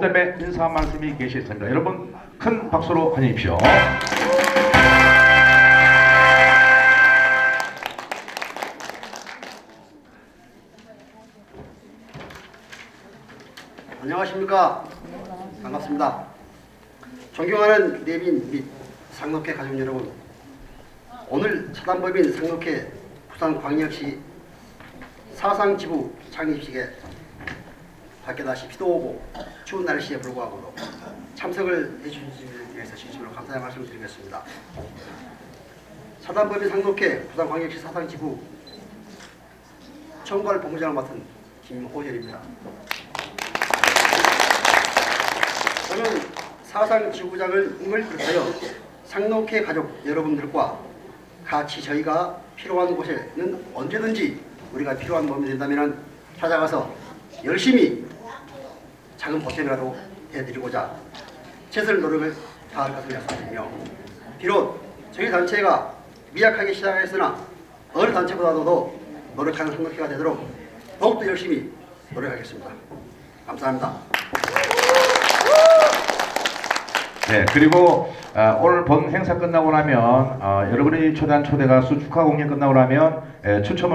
무덤에 인사 한 말씀이 계시겠습니다. 여러분 큰 박수로 환영하십시오. 안녕하십니까. 반갑습니다. 존경하는 내빈 및 상록회 가족 여러분. 오늘 차단법인 상록회 부산광역시 사상지부 창립식에 밖에 다시 비도 오고 추운 날씨에 불구하고도 참석을 해주신 위해서 진심으로 감사의 말씀을 드리겠습니다. 차단법인 상록회 부산광역시 사상지부 총괄 본부장을 맡은 김호열입니다. 저는 사상 지구장을 꿈을 비롯하여 상록회 가족 여러분들과 같이 저희가 필요한 곳에는 언제든지 우리가 필요한 몸이 된다면 찾아가서 열심히 작은 보탬이라도 해드리고자 최선을 노력을 다할 것을 약속드리며 비록 저희 단체가 미약하게 시작했으나 어느 단체보다도 더 노력하는 상록회가 되도록 더욱더 열심히 노력하겠습니다. 감사합니다. 네, 그리고 아, 오늘 본 행사 끝나고 나면 아, 여러분이 초대한 초대 가 수 축하 공연 끝나고 나면 에, 추첨을